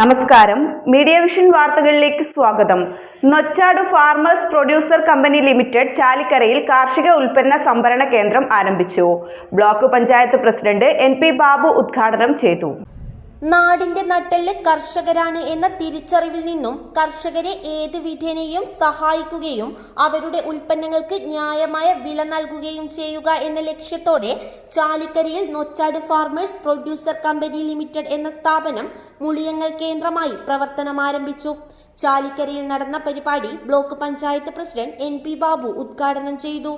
നമസ്കാരം. Media vision വാർത്തകളിലേക്ക് സ്വാഗതം. Nochad farmers producer company limited ചാലിക്കരയിൽ കാർഷിക ഉൽപ്പന്ന സംഭരണ കേന്ദ്രം ആരംഭിച്ചു. Block panchayat president N P Babu ഉദ്ഘാടനം ചെയ്തു. നാടിന്റെ നട്ടെല്ല് കർഷകരാണ് എന്ന തിരിച്ചറിവിൽ നിന്നും കർഷകരെ ഏത് വിധേനയും സഹായിക്കുകയും അവരുടെ ഉൽപ്പന്നങ്ങൾക്ക് ന്യായമായ വില നൽകുകയും ചെയ്യുക എന്ന ലക്ഷ്യത്തോടെ ചാലിക്കരയിൽ Nochad farmers producer company limited എന്ന സ്ഥാപനം മുളിയങ്ങൽ കേന്ദ്രമായി പ്രവർത്തനം ആരംഭിച്ചു. ചാലിക്കരയിൽ നടന്ന പരിപാടി block panchayat president N P Babu ഉദ്ഘാടനം ചെയ്തു.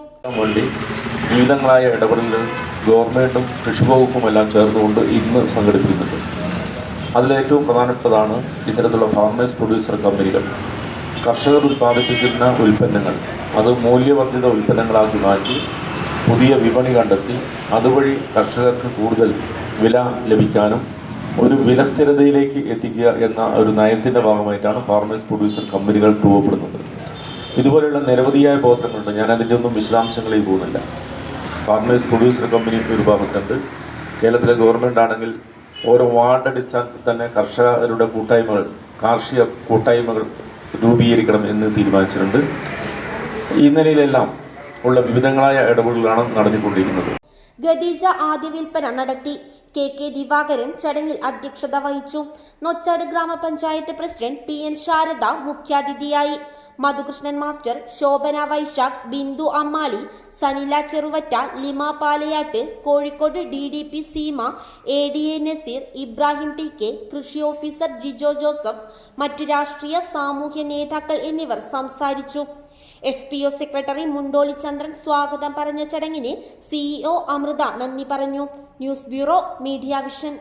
വിവിധങ്ങളായ ഇടപെടലുകൾ ഗവൺമെന്റും കൃഷി വകുപ്പും എല്ലാം ചേർന്നുകൊണ്ട് ഇന്ന് സംഘടിപ്പിക്കുന്നുണ്ട്. അതിലേറ്റവും പ്രധാനപ്പെട്ടതാണ് ഇത്തരത്തിലുള്ള ഫാർമേഴ്സ് പ്രൊഡ്യൂസർ കമ്പനികൾ കർഷകർ ഉൽപ്പാദിപ്പിക്കുന്ന ഉൽപ്പന്നങ്ങൾ. അത് മൂല്യവർദ്ധിത ഉൽപ്പന്നങ്ങളാക്കി മാറ്റി പുതിയ വിപണി കണ്ടെത്തി അതുവഴി കർഷകർക്ക് കൂടുതൽ വില ലഭിക്കാനും ഒരു വില സ്ഥിരതയിലേക്ക് എത്തിക്കുക എന്ന ഒരു നയത്തിന്റെ ഭാഗമായിട്ടാണ് ഫാർമേഴ്സ് പ്രൊഡ്യൂസർ കമ്പനികൾ രൂപപ്പെടുന്നത്. ഇതുപോലെയുള്ള നിരവധിയായ ബോധങ്ങളുണ്ട്. ഞാൻ അതിന്റെ ഒന്നും വിശദാംശങ്ങളിൽ പോകുന്നില്ല. ഫാർമേഴ്സ് പ്രൊഡ്യൂസർ കമ്പനി ഒരു ഭാഗത്തുണ്ട് കേരളത്തിലെ ഗവൺമെന്റ് ആണെങ്കിൽ ഓരോ വാർഡ് അടിസ്ഥാനത്തിൽ തന്നെ കർഷകരുടെ കൂട്ടായ്മകൾ കാർഷിക കൂട്ടായ്മകൾ രൂപീകരിക്കണം എന്ന് തീരുമാനിച്ചിട്ടുണ്ട്. ഈ നിലയിലെല്ലാം ഉള്ള വിവിധങ്ങളായ ഇടപെടലുകളാണ് നടന്നിക്കൊണ്ടിരിക്കുന്നത് ഖദീജ ആദ്യ വിൽപ്പന നടത്തി. കെ കെ ദിവാകരൻ ചടങ്ങിൽ അധ്യക്ഷത വഹിച്ചു. നൊച്ചാട് ഗ്രാമപഞ്ചായത്ത് പ്രസിഡന്റ് പി എൻ ശാരദ മുഖ്യാതിഥിയായി. Madhukrishnan master Shobhana Vaishakh Bindu Ammali Sanila Cheruvatta Lima Palayat Kozhikode D D P Seema A D A Naseer Ibrahim T K കൃഷി ഓഫീസർ ജിജോ ജോസഫ് മറ്റു രാഷ്ട്രീയ സാമൂഹ്യ നേതാക്കൾ എന്നിവർ സംസാരിച്ചു. F P O secretary Mundoli Chandran സ്വാഗതം പറഞ്ഞ ചടങ്ങിന് സിഇഒ അമൃത നന്ദി പറഞ്ഞു. News bureau media vision.